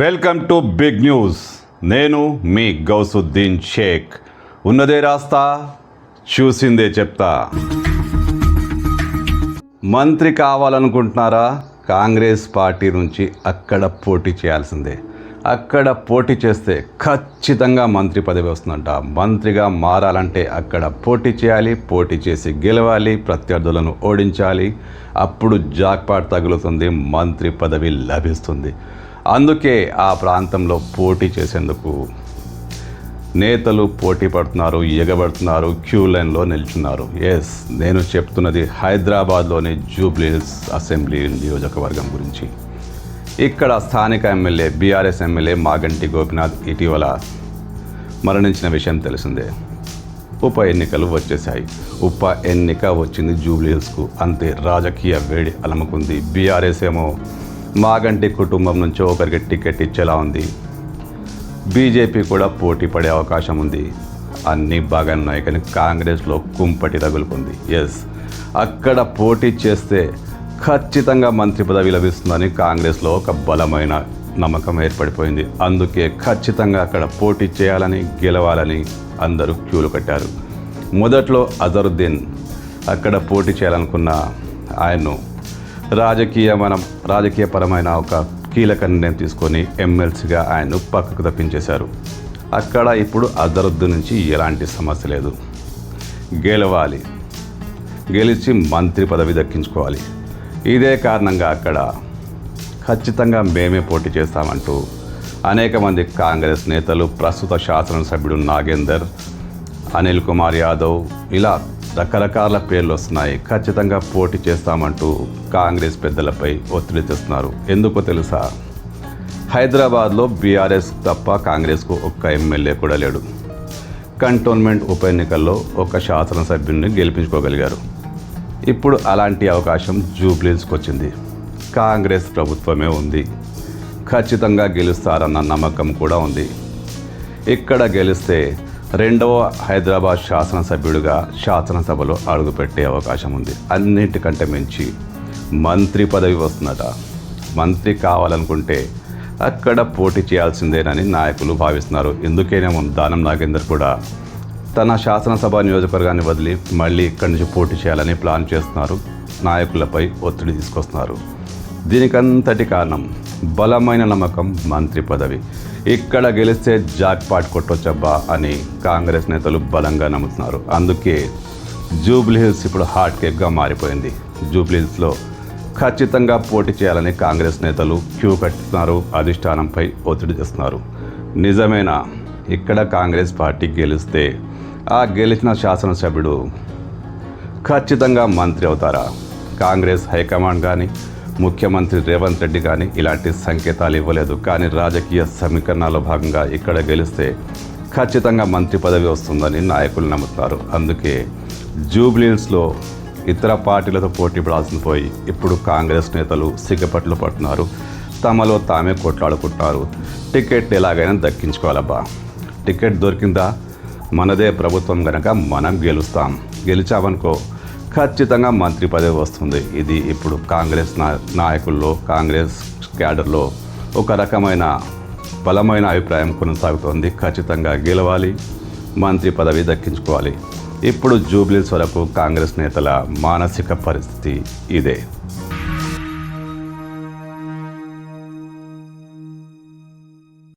Welcome to big news. నేను మీ గౌసుద్దీన్ షేక్. ఉన్నదే రాస్తా చూసిందే చెప్తా. మంత్రి కావాలనుకుంటున్నారా? కాంగ్రెస్ పార్టీ నుంచి అక్కడ పోటీ చేయాల్సిందే. అక్కడ పోటీ చేస్తే ఖచ్చితంగా మంత్రి పదవి వస్తుందంట. మంత్రిగా మారాలంటే అక్కడ పోటీ చేయాలి పోటీ చేసి గెలవాలి ప్రత్యర్థులను ఓడించాలి. అప్పుడు జాక్పాట్ తగులుతుంది మంత్రి పదవి లభిస్తుంది. అందుకే ఆ ప్రాంతంలో పోటీ చేసేందుకు నేతలు పోటీ పడుతున్నారు ఎగబడుతున్నారు క్యూ లైన్లో నిల్చున్నారు. ఎస్ నేను చెప్తున్నది హైదరాబాద్లోని జూబ్లీహిల్స్ అసెంబ్లీ నియోజకవర్గం గురించి. ఇక్కడ స్థానిక MLA BRS MLA Maganti Gopinath ఇటీవల మరణించిన విషయం తెలిసిందే. ఉప ఎన్నికలు వచ్చేసాయి ఉప ఎన్నిక వచ్చింది జూబ్లీహిల్స్కు. అంతే రాజకీయ వేడి అలముకుంది. బీఆర్ఎస్ ఏమో మాగంటి కుటుంబం నుంచి ఒకరికి టికెట్ ఇచ్చేలా ఉంది. బీజేపీ కూడా పోటీ పడే అవకాశం ఉంది. అన్నీ బాగా ఉన్నాయి కానీ కాంగ్రెస్లో కుంపటి తగులుకుంది. ఎస్ అక్కడ పోటీ చేస్తే ఖచ్చితంగా మంత్రి పదవి లభిస్తుందని కాంగ్రెస్లో ఒక బలమైన నమ్మకం ఏర్పడిపోయింది. అందుకే ఖచ్చితంగా అక్కడ పోటీ చేయాలని గెలవాలని అందరూ క్యూలు కట్టారు. మొదట్లో అజరుద్దీన్ అక్కడ పోటీ చేయాలనుకున్న ఆయన్ను రాజకీయ మనం రాజకీయపరమైన ఒక కీలక నిర్ణయం తీసుకొని ఎమ్మెల్సీగా ఆయన్ను పక్కకు తప్పించేశారు. అక్కడ ఇప్పుడు అజరుద్దీన్ నుంచి ఎలాంటి సమస్య లేదు. గెలవాలి. గెలిచి మంత్రి పదవి దక్కించుకోవాలి. ఇదే కారణంగా అక్కడ ఖచ్చితంగా మేమే పోటీ చేస్తామంటూ అనేక మంది కాంగ్రెస్ నేతలు ప్రస్తుత శాసనసభ్యుడు నాగేందర్ అనిల్ కుమార్ యాదవ్ ఇలా రకరకాల పేర్లు వస్తున్నాయి. ఖచ్చితంగా పోటీ చేస్తామంటూ కాంగ్రెస్ పెద్దలపై ఒత్తిడి తెస్తున్నారు. ఎందుకో తెలుసా? హైదరాబాద్లో బీఆర్ఎస్ తప్ప కాంగ్రెస్కు ఒక్క ఎమ్మెల్యే కూడా లేడు. కంటోన్మెంట్ ఉప ఎన్నికల్లో ఒక శాసనసభ్యుని గెలిపించుకోగలిగారు. ఇప్పుడు అలాంటి అవకాశం జూబ్లీస్కి వచ్చింది కాంగ్రెస్ ప్రభుత్వమే ఉంది. ఖచ్చితంగా గెలుస్తారన్న నమ్మకం కూడా ఉంది. ఇక్కడ గెలిస్తే రెండవ హైదరాబాద్ శాసనసభ్యుడిగా శాసనసభలో అడుగుపెట్టే అవకాశం ఉంది. అన్నింటికంటే మించి మంత్రి పదవి వస్తుందట. మంత్రి కావాలనుకుంటే అక్కడ పోటీ చేయాల్సిందేనని నాయకులు భావిస్తున్నారు. ఎందుకేనేమో దానం నాగేందర్ కూడా తన శాసనసభ నియోజకవర్గాన్ని వదిలి మళ్ళీ ఇక్కడి నుంచి పోటీ చేయాలని ప్లాన్ చేస్తున్నారు. నాయకులపై ఒత్తిడి తీసుకొస్తున్నారు. దీనికంతటి కారణం బలమైన నమ్మకం మంత్రి పదవి. ఇక్కడ గెలిస్తే జాక్పాట్ కొట్టొచ్చబ్బా అని కాంగ్రెస్ నేతలు బలంగా నమ్ముతున్నారు. అందుకే జూబ్లీహిల్స్ ఇప్పుడు హాట్ కేక్గా మారిపోయింది. జూబ్లీహిల్స్లో ఖచ్చితంగా పోటీ చేయాలని కాంగ్రెస్ నేతలు క్యూ కట్టుతున్నారు అధిష్టానంపై ఒత్తిడి చేస్తున్నారు నిజమేనా? ఇక్కడ కాంగ్రెస్ పార్టీ గెలిస్తే ఆ గెలిచిన శాసనసభ్యుడు ఖచ్చితంగా మంత్రి అవుతారా? కాంగ్రెస్ హైకమాండ్ కానీ ముఖ్యమంత్రి రేవంత్ రెడ్డి కానీ ఇలాంటి సంకేతాలు ఇవ్వలేదు. కానీ రాజకీయ సమీకరణాల్లో భాగంగా ఇక్కడ గెలిస్తే ఖచ్చితంగా మంత్రి పదవి వస్తుందని నాయకులు నమ్ముతున్నారు. అందుకే జూబ్లీన్స్లో ఇతర పార్టీలతో పోటీ పడాల్సిన పోయి ఇప్పుడు కాంగ్రెస్ నేతలు సిగ్గపట్లు పడుతున్నారు. తమలో తామే కొట్లాడుకుంటున్నారు టికెట్ ఎలాగైనా దక్కించుకోవాలబ్బా. టికెట్ దొరికిందా? మనదే ప్రభుత్వం గనక మనం గెలుస్తాం. గెలిచామనుకో ఖచ్చితంగా మంత్రి పదవి వస్తుంది. ఇది ఇప్పుడు కాంగ్రెస్ నా నాయకుల్లో కాంగ్రెస్ క్యాడర్లో ఒక రకమైన బలమైన అభిప్రాయం కొనసాగుతోంది. ఖచ్చితంగా గెలవాలి మంత్రి పదవి దక్కించుకోవాలి. ఇప్పుడు జూబ్లీస్ వరకు కాంగ్రెస్ నేతల మానసిక పరిస్థితి ఇదే.